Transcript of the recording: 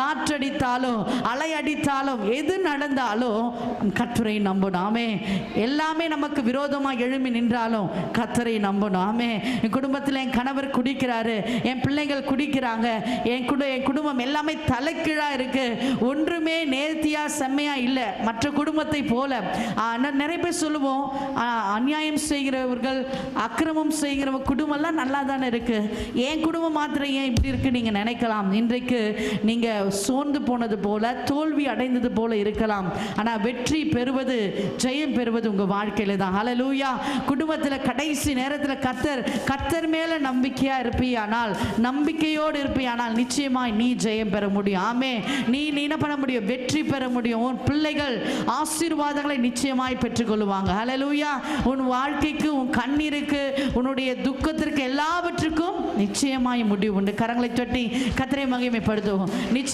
காற்றடித்தாலும் அலை அடித்தாலும் எது நடந்தாலும் கத்தரை நம்பணும் ஆமே. எல்லாமே நமக்கு விரோதமாக எழும்பி நின்றாலும் கத்தரை நம்பணும் ஆமே. என் குடும்பத்தில் என் கணவர் குடிக்கிறாரு என் பிள்ளைகள் குடிக்கிறாங்க என் குடு என் குடும்பம் எல்லாமே தலைக்கீழாக இருக்கு. ஒன்றுமே நேர்த்தியாக செம்மையாக இல்லை. மற்ற குடும்பத்தை போல. நிறைய பேர் சொல்லுவோம் அநியாயம் செய்கிறவர்கள் அக்கிரமம் செய்கிற குடும்பம்லாம் நல்லா தானே இருக்கு. என் குடும்பம் மாத்திரம் ஏன் இப்படி இருக்கு நீங்க நினைக்கலாம். இன்றைக்கு நீங்க சோர்ந்து போனது போல தோல்வி அடைந்தது போல இருக்கலாம். ஆனா வெற்றி பெறுவது ஜெயம் பெறுவது உங்க வாழ்க்கையில தான். ஹalleluya குடும்பத்துல கடைசி நேரத்துல கத்தர் கத்தர் மேல நம்பிக்கையா இருப்பியானால் நம்பிக்கையோடு இருப்பியானால் நிச்சயமாய் நீ ஜெயம் பெற முடியும். ஆமே நீ நீ என்ன பண்ண முடியும்? வெற்றி பெற முடியும். உன் பிள்ளைகள் ஆசீர்வாதங்களை நிச்சயமாய் பெற்றுக்கொள்வாங்க லூயா உன் வாழ்க்கைக்கு உன் கண்ணீருக்கு உன்னுடைய துக்கத்திற்கு எல்லாவற்றுக்கும் நிச்சயமாய் முடிவு உண்டு. கரங்களை தொட்டி கத்தரை மகிமைப்படுத்துவோம். நிச்சயம்